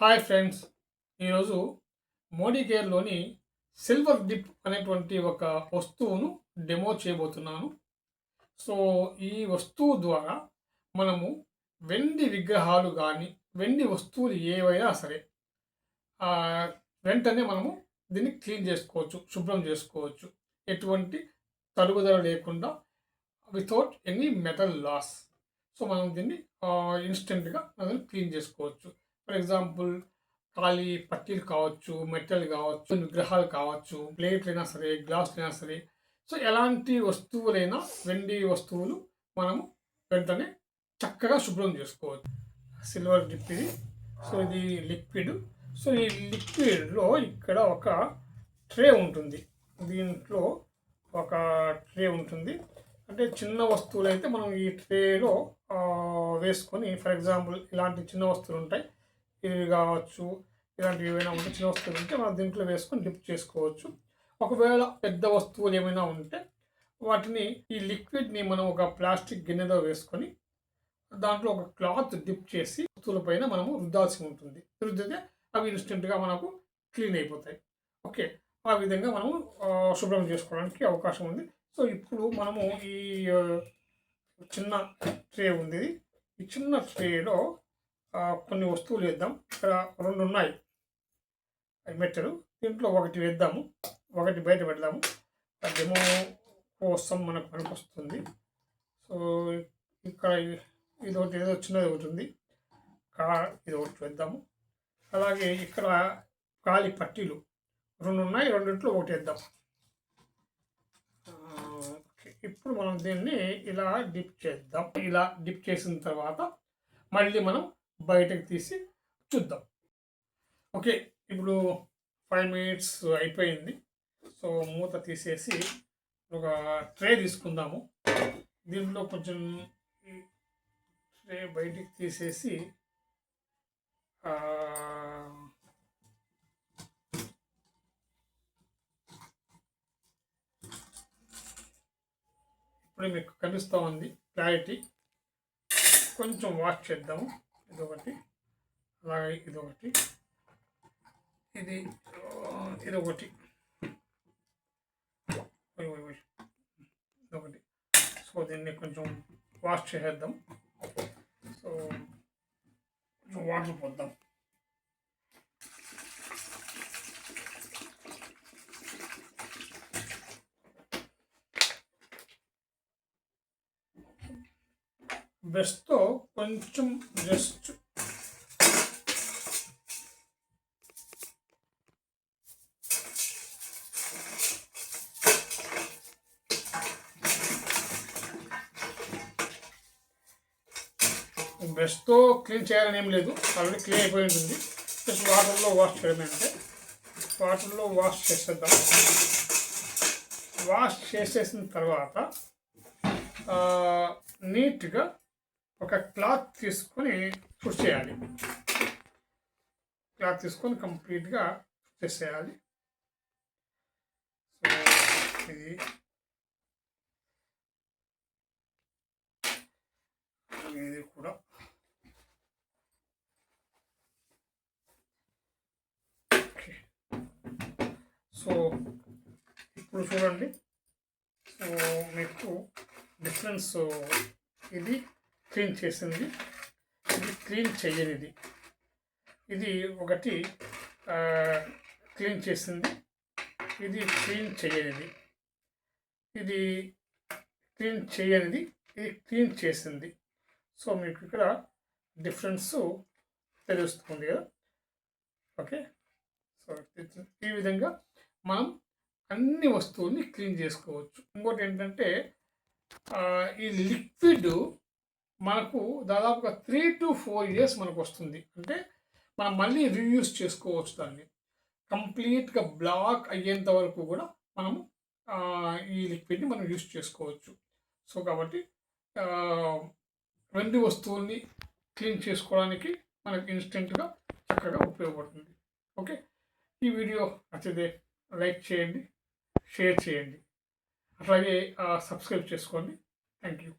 Hi friends ఈరోజు Modi కేర్లోని silver dip అనేటువంటి ఒక వస్తువును డెమో చేయబోతున్నాను. సో ఈ వస్తువు ద్వారా మనము వెండి విగ్రహాలు కానీ వెండి వస్తువులు ఏవైనా సరే వెంటనే మనము దీన్ని క్లీన్ చేసుకోవచ్చు శుభ్రం చేసుకోవచ్చు. ఎటువంటి తరుగుదల లేకుండా without any metal loss so మనం దీన్ని ఇన్స్టెంట్గా మనం క్లీన్ చేసుకోవచ్చు. ఫర్ ఎగ్జాంపుల్ ఖాళీ పట్టీలు కావచ్చు మెటల్ కావచ్చు విగ్రహాలు కావచ్చు ప్లేట్లు అయినా సరే గ్లాసులు అయినా సరే. సో ఎలాంటి వస్తువులైనా వెండి వస్తువులు మనము వెంటనే చక్కగా శుభ్రం చేసుకోవచ్చు. సిల్వర్ డిప్ ఇది సో ఇది లిక్విడ్. సో ఈ లిక్విడ్లో ఇక్కడ ఒక ట్రే ఉంటుంది. దీంట్లో ఒక ట్రే ఉంటుంది. అంటే చిన్న వస్తువులు అయితే మనం ఈ ట్రేలో వేసుకొని ఫర్ ఎగ్జాంపుల్ ఇలాంటి చిన్న వస్తువులు ఉంటాయి. ఇవి కావచ్చు ఇలాంటివి ఏమైనా ఉంటే చిన్న వస్తువులు ఉంటే మనం దీంట్లో వేసుకొని డిప్ చేసుకోవచ్చు. ఒకవేళ పెద్ద వస్తువులు ఏమైనా ఉంటే వాటిని ఈ లిక్విడ్ని మనం ఒక ప్లాస్టిక్ గిన్నెలో వేసుకొని దాంట్లో ఒక క్లాత్ డిప్ చేసి వస్తువుల పైన మనము రుద్దాల్సి ఉంటుంది. రుద్దితే అవి ఇన్స్టెంట్గా మనకు క్లీన్ అయిపోతాయి. ఓకే. ఆ విధంగా మనము శుభ్రం చేసుకోవడానికి అవకాశం ఉంది. సో ఇప్పుడు మనము ఈ చిన్న ట్రే ఉంది. ఈ చిన్న ట్రేలో కొన్ని వస్తువులు వేద్దాం. ఇక్కడ రెండు ఉన్నాయి అవి మెట్టలు. దీంట్లో ఒకటి వేద్దాము. ఒకటి బయట పెడదాము. డెమో కోసం మనకు పనికొస్తుంది. సో ఇక్కడ ఇది ఒకటి ఏదో చిన్నది ఒకటి ఉంది. కా ఇది ఒకటి వేద్దాము. అలాగే ఇక్కడ కాలి పట్టీలు. రెండు ఉన్నాయి రెండింటిలో ఒకటి వేద్దాం. ఇప్పుడు మనం దీన్ని ఇలా డిప్ చేద్దాం. ఇలా డిప్ చేసిన తర్వాత మళ్ళీ మనం బయటకు తీసి చూద్దాం. ఓకే ఇప్పుడు ఫైవ్ మినిట్స్ అయిపోయింది. సో మూత తీసేసి ఒక ట్రే తీసుకుందాము. దీంట్లో కొంచెం ట్రే బయటికి తీసేసి ఇప్పుడు మీకు కనిపిస్తూ ఉంది క్లారిటీ. కొంచెం వాష్ చేద్దాము. ఇదొకటి. అలాగే ఇదొకటి. ఇది ఇదొకటి. ఇదొకటి. సో దీన్ని కొంచెం వాష్ చేసేద్దాం. సో కొంచెం వాటర్ పోద్దాం. బ్రష్తో కొంచెం జస్ట్ బ్రష్తో క్లీన్ చేయాలని ఏం లేదు. ఆల్రెడీ క్లీన్ అయిపోయి ఉంటుంది. జస్ట్ వాటర్లో వాష్ చేయడమే అంటే వాటర్లో వాష్ చేసేద్దాం. వాష్ చేసేసిన తర్వాత నీట్గా ఒక క్లాత్ తీసుకొని పుష్ చేయాలి. క్లాత్ తీసుకొని కంప్లీట్గా చేసేయాలి. సో ఇది. ఇది కూడా. ఓకే. సో ఇప్పుడు చూడండి. సో మీకు డిఫరెన్స్ ఇది. క్లీన్ చేసింది. ఇది క్లీన్ చేయనిది ఇది ఒకటి క్లీన్ చేసింది. ఇది క్లీన్ చేయనిది ఇది క్లీన్ చేయనిది ఇది క్లీన్ చేసింది. సో మీకు ఇక్కడ డిఫరెన్స్ తెలుస్తుంది కదా. ఓకే? సో ఈ విధంగా మనం అన్ని వస్తువుల్ని క్లీన్ చేసుకోవచ్చు. ఇంకోటి ఏంటంటే ఈ లిక్విడ్ మనకు దాదాపుగా త్రీ టు ఫోర్ ఇయర్స్ మనకు వస్తుంది. అంటే మనం మళ్ళీ రీయూస్ చేసుకోవచ్చు దాన్ని. కంప్లీట్గా బ్లాక్ అయ్యేంత వరకు కూడా మనము ఈ లిక్విడ్ని మనం యూస్ చేసుకోవచ్చు. సో కాబట్టి రెండు వస్తువుల్ని క్లీన్ చేసుకోవడానికి మనకు ఇన్స్టెంట్గా చక్కగా ఉపయోగపడుతుంది. ఓకే? ఈ వీడియో నచ్చితే లైక్ చేయండి షేర్ చేయండి. అట్లాగే సబ్స్క్రైబ్ చేసుకోండి. Thank you